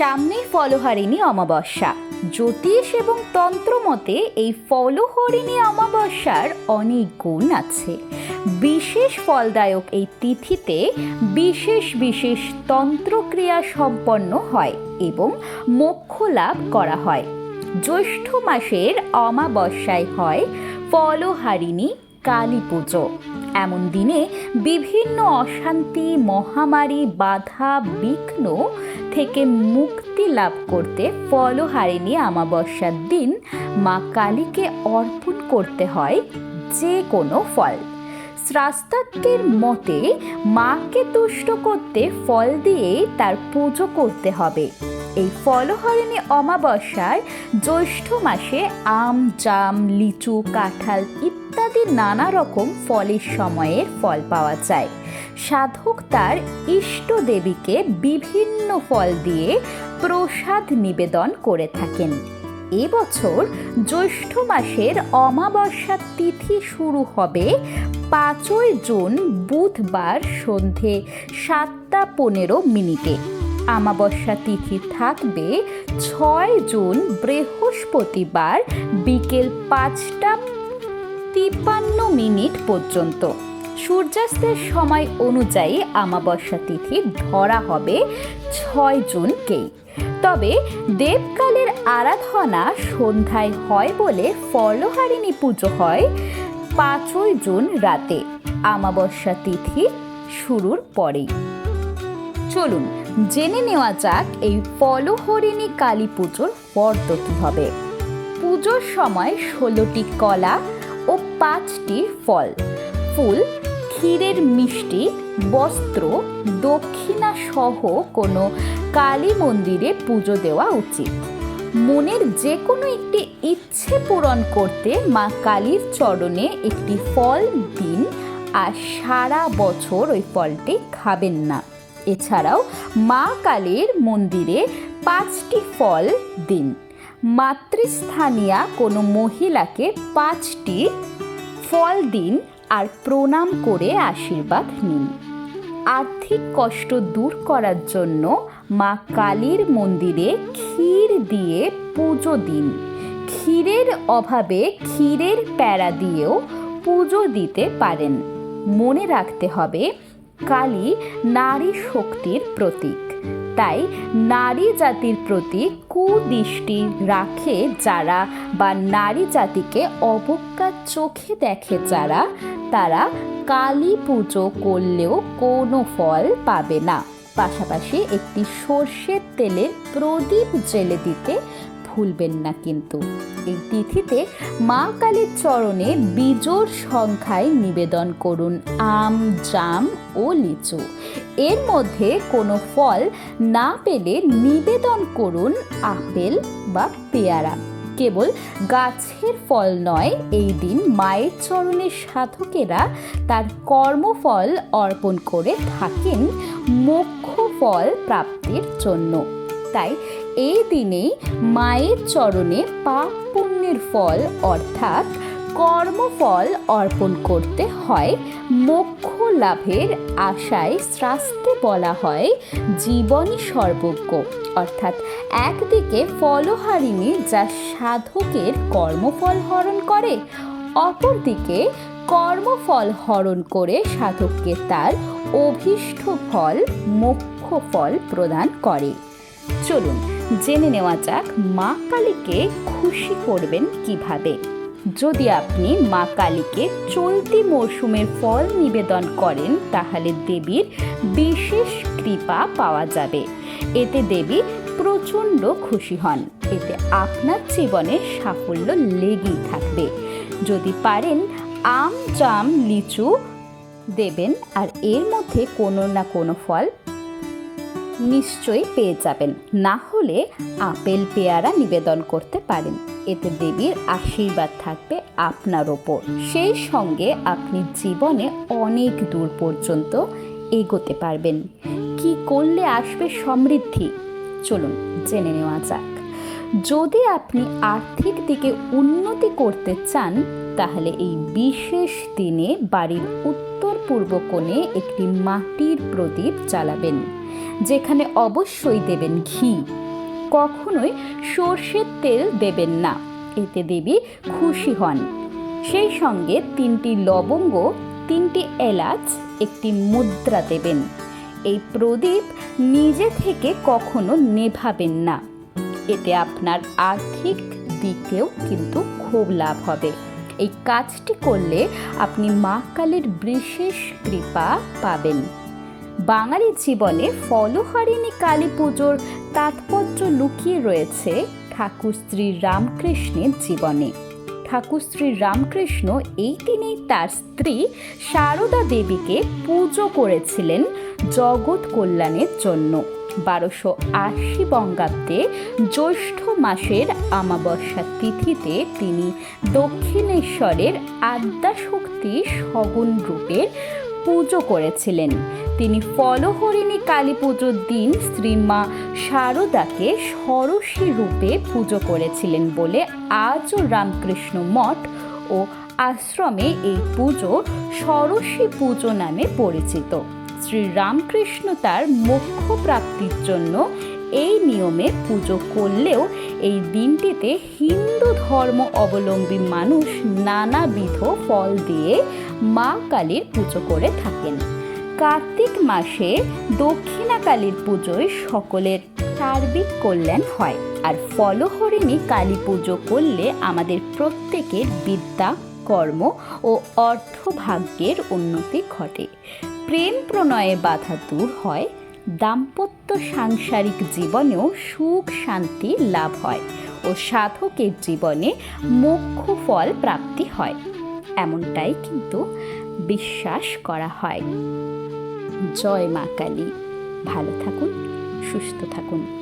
সামনেই ফলহারিণী অমাবস্যা। জ্যোতিষ এবং তন্ত্র মতে এই ফলহরিণী অমাবস্যার অনেক গুণ আছে। বিশেষ ফলদায়ক এই তিথিতে বিশেষ বিশেষ তন্ত্রক্রিয়া সম্পন্ন হয় এবং মোক্ষ লাভ করা হয়। জ্যৈষ্ঠ মাসের অমাবস্যায় হয় ফলহারিণী কালী পুজো। এমন দিনে বিভিন্ন অশান্তি, মহামারী, বাধা, বিঘ্ন থেকে মুক্তি লাভ করতে ফলহারিণী অমাবস্যার দিন মা কালীকে অর্পণ করতে হয় যে কোনো ফল। শাস্ত্রাজ্ঞের মতে মাকে তুষ্ট করতে ফল দিয়ে তার পুজো করতে হবে। এই ফলহরিণী অমাবস্যায় জ্যৈষ্ঠ মাসে আম, জাম, লিচু, কাঁঠাল ইত্যাদি নানা রকম ফলের সময়ের ফল পাওয়া যায়। সাধক তার ইষ্ট দেবীকে বিভিন্ন ফল দিয়ে প্রসাদ নিবেদন করে থাকেন। এবছর জ্যৈষ্ঠ মাসের অমাবস্যা তিথি শুরু হবে পাঁচই জুন বুধবার সন্ধে সাতটা পনেরো মিনিটে। আমাবস্যা তিথি থাকবে ছয় জুন বৃহস্পতিবার বিকেল পাঁচটা তিপ্পান্ন মিনিট পর্যন্ত। সূর্যাস্তের সময় অনুযায়ী আমাবস্যা তিথি ধরা হবে ছয় জুনকেই। তবে দেবকালের আরাধনা সন্ধ্যায় হয় বলে ফলহারিণী পুজো হয় পাঁচই জুন রাতে। আমাবস্যা তিথি শুরুর পরেই। চলুন, জেনে নেওয়া যাক এই ফলহরিণী কালী পুজোর ফর্দ কী হবে। পুজোর সময় ষোলোটি কলা ও পাঁচটি ফল। ফুল, ক্ষীরের মিষ্টি, বস্ত্র দক্ষিণা সহ কোনো কালী মন্দিরে পুজো দেওয়া উচিত। মনের যে কোনো একটি ইচ্ছে পূরণ করতে মা কালীর চরণে একটি ফল দিন আর সারা বছর ওই ফলটি খাবেন না। এছাড়াও মা কালীর মন্দিরে পাঁচটি ফল দিন। মাতৃস্থানীয়া কোনো মহিলাকে পাঁচটি ফল দিন আর প্রণাম করে আশীর্বাদ নিন। আর্থিক কষ্ট দূর করার জন্য মা কালীর মন্দিরে ক্ষীর দিয়ে পুজো দিন। ক্ষীরের অভাবে ক্ষীরের প্যারা দিয়েও পুজো দিতে পারেন। মনে রাখতে হবে, কালী নারী শক্তির প্রতীক। তাই নারী জাতির প্রতি কুদৃষ্টি রাখে যারা বা নারী জাতিকে অবজ্ঞার চোখে দেখে যারা, তারা কালী পুজো করলেও কোনো ফল পাবে না। পাশাপাশি একটি সর্ষের তেলের প্রদীপ জেলে দিতে ভুলবেন না কিন্তু। এই তিথিতে মা কালীর চরণে বিজোর সংখ্যায় নিবেদন করুন, আম, জাম ও লিচু। এর মধ্যে কোনো ফল না পেলে নিবেদন করুন আপেল বা পেয়ারা। কেবল গাছের ফল নয়, এই দিন মায়ের চরণে সাধকেরা তার কর্মফল অর্পণ করে থাকেন, মোক্ষ ফল প্রাপ্তির জন্য। তাই এই দিনে মায়ের চরণে পাপ পুণ্যের ফল, অর্থাৎ কর্মফল অর্পণ করতে হয়। মোক্ষ লাভের আশায় শাস্তে বলা হয় জীবনই সর্বজ্ঞ, অর্থাৎ একদিকে ফলহারিণী যা সাধকের কর্মফল হরণ করে, অপরদিকে কর্মফল হরণ করে সাধককে তার অভীষ্ট ফল, মোক্ষ ফল প্রদান করে। চলুন জেনে নেওয়া যাক মা কালীকে খুশি করবেন কীভাবে। যদি আপনি মা কালীকে চলতি মরশুমের ফল নিবেদন করেন, তাহলে দেবীর বিশেষ কৃপা পাওয়া যাবে। এতে দেবী প্রচণ্ড খুশি হন। এতে আপনার জীবনে সাফল্য লেগেই থাকবে। যদি পারেন আম, জাম, লিচু দেবেন, আর এর মধ্যে কোনো না কোনো ফল নিশ্চয়ই পেয়ে যাবেন। না হলে আপেল পেয়ারা নিবেদন করতে পারেন। এতে দেবীর আশীর্বাদ থাকবে আপনার ওপর। সেই সঙ্গে আপনি জীবনে অনেক দূর পর্যন্ত এগোতে পারবেন। কি করলে আসবে সমৃদ্ধি? চলুন জেনে নেওয়া যাক। যদি আপনি আর্থিক দিকে উন্নতি করতে চান, তাহলে এই বিশেষ দিনে বাড়ির উত্তর পূর্ব কোণে একটি মাটির প্রদীপ জ্বালাবেন। যেখানে অবশ্যই দেবেন ঘি। কখনোই সর্ষের তেল দেবেন না, এতে দেবী খুশি হন। সেই সঙ্গে তিনটি লবঙ্গ, তিনটি এলাচ, একটি মুদ্রা দেবেন। এই প্রদীপ নিজে থেকে কখনো নেভাবেন না। এতে আপনার আর্থিক দিকেও কিন্তু খুব লাভ হবে। এই কাজটি করলে আপনি মা কালীর বিশেষ কৃপা পাবেন। বাঙালির জীবনে ফলহারিণী কালী পুজোর তাৎপর্য লুকিয়ে রয়েছে ঠাকুর শ্রী রামকৃষ্ণের জীবনে। ঠাকুর শ্রী রামকৃষ্ণ এই দিনেই তার স্ত্রী সারদা দেবীকে পুজো করেছিলেন জগৎ কল্যাণের জন্য। বারোশো আশি বঙ্গাব্দে জ্যৈষ্ঠ মাসের অমাবস্যা তিথিতে তিনি দক্ষিণেশ্বরের আদ্যাশক্তি সগুণ রূপের পুজো করেছিলেন। তিনি ফলহরিণী কালী পুজোর দিন শ্রীমা শারদাকে সরসী রূপে পুজো করেছিলেন বলে আজও রামকৃষ্ণ মঠ ও আশ্রমে এই পুজো সরসী পুজো নামে পরিচিত। শ্রী রামকৃষ্ণ তার মোক্ষ প্রাপ্তির জন্য এই নিয়মে পুজো করলেও এই দিনটিতে হিন্দু ধর্ম অবলম্বী মানুষ নানাবিধ ফল দিয়ে মা কালীর পুজো করে থাকেন। কার্তিক মাসে দক্ষিণা কালীর পুজোয় সকলের সার্বিক কল্যাণ হয় আর ফলহরিণী কালী পুজো করলে আমাদের প্রত্যেকের বিদ্যা, কর্ম ও অর্থভাগ্যের উন্নতি ঘটে। প্রেম প্রণয়ে বাধা দূর হয় দাম্পত্য সাংসারিক জীবনেও সুখ শান্তি লাভ হয় ও সাধকের জীবনে মোক্ষ ফল প্রাপ্তি হয়। এমনটাই কিন্তু বিশ্বাস করা হয়। জয় মা কালী। ভালো থাকুন, সুস্থ থাকুন।